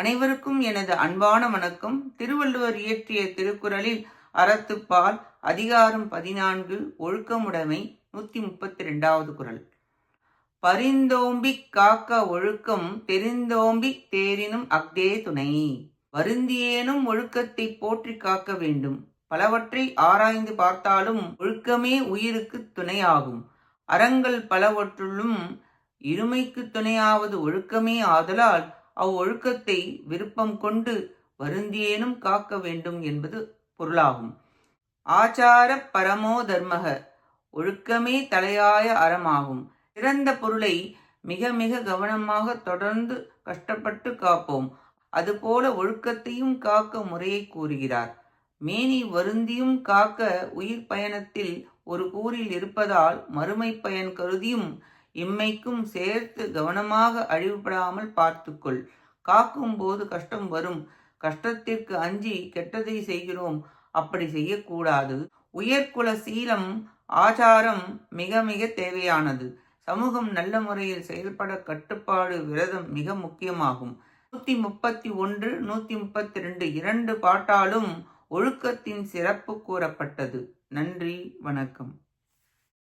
அனைவருக்கும் எனது அன்பான வணக்கம். திருவள்ளுவர் இயற்றிய திருக்குறளில் அறத்துப்பால் அதிகாரம் பதினான்கு ஒழுக்கமுடைமை நூத்தி முப்பத்தி ரெண்டாவது குரல் பரிந்தோம்பிக் காக்க ஒழுக்கம் தெரிந்தோம்பி தேரினும் அக்தே துணை. வருந்தியேனும் ஒழுக்கத்தை போற்றி காக்க வேண்டும். பலவற்றை ஆராய்ந்து பார்த்தாலும் ஒழுக்கமே உயிருக்கு துணையாகும். அறங்கள் பலவற்றுள்ளும் இருமைக்கு துணையாவது ஒழுக்கமே ஆதலால் அவ்வொழுக்கத்தை விருப்பம் கொண்டு வருந்தியேனும் காக்க வேண்டும் என்பது பொருளாகும். ஆச்சார பரமோ தர்மக ஒழுக்கமே தலையாய அறமாகும். சிறந்த பொருளை மிக மிக கவனமாக தொடர்ந்து கஷ்டப்பட்டு காப்போம். அதுபோல ஒழுக்கத்தையும் காக்க முறையை கூறுகிறார். மேனி வருந்தியும் காக்க உயிர் பயணத்தில் ஒரு கூறில் இருப்பதால் மறுமை பயன் கருதியும் இம்மைக்கும் சேர்த்து கவனமாக அழிவுபடாமல் பார்த்துக்கொள். காக்கும் போது கஷ்டம் வரும். கஷ்டத்திற்கு அஞ்சி கெட்டதை செய்கிறோம். அப்படி செய்யக்கூடாது. உயர்குல சீலம் ஆச்சாரம் மிக மிக தேவையானது. சமூகம் நல்ல முறையில் செயல்பட கட்டுப்பாடு விரதம் மிக முக்கியமாகும். நூத்தி முப்பத்தி ஒன்று நூத்தி முப்பத்தி ரெண்டு இரண்டு பாட்டாலும் ஒழுக்கத்தின் சிறப்பு கூறப்பட்டது. நன்றி வணக்கம்.